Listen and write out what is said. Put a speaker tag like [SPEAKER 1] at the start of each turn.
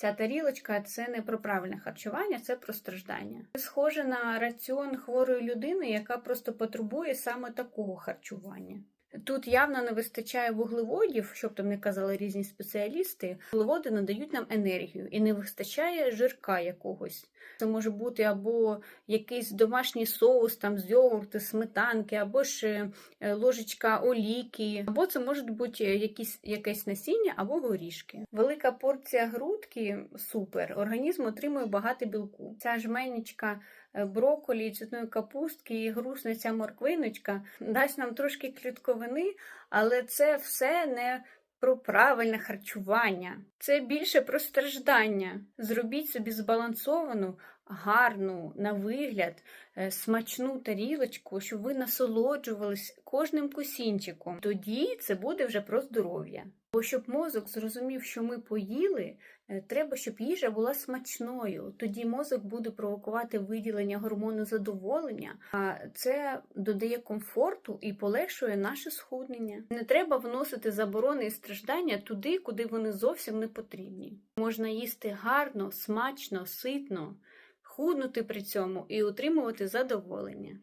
[SPEAKER 1] Ця тарілочка це не про правильне харчування, це про страждання. Це Схоже на раціон хворої людини, яка просто потребує саме такого харчування. Тут явно не вистачає вуглеводів, щоб там не казали різні спеціалісти. Вуглеводи надають нам енергію і не вистачає жирка якогось. Це може бути або якийсь домашній соус там з йогурту, сметанки, або ж е, ложечка олійки, або це можуть бути якісь, якесь насіння або горішки. Велика порція грудки супер. Організм отримує багато білку. Ця жменечка е, брокколі, цвітної капустки і грушниця морквиночка дасть нам трошки клітковини, але це все не про правильне харчування. Це більше про страждання. Зробіть собі збалансовану, гарну на вигляд, е, смачну тарілочку, щоб ви насолоджувались кожним кусінчиком. Тоді це буде вже про здоров'я. Бо щоб мозок зрозумів, що ми поїли, е, треба, щоб їжа була смачною. Тоді мозок буде провокувати виділення гормону задоволення, а це додає комфорту і полегшує наше схуднення. Не треба вносити заборони і страждання туди, куди вони зовсім не потрібні. Можна їсти гарно, смачно, ситно, худнути при цьому і утримувати задоволення.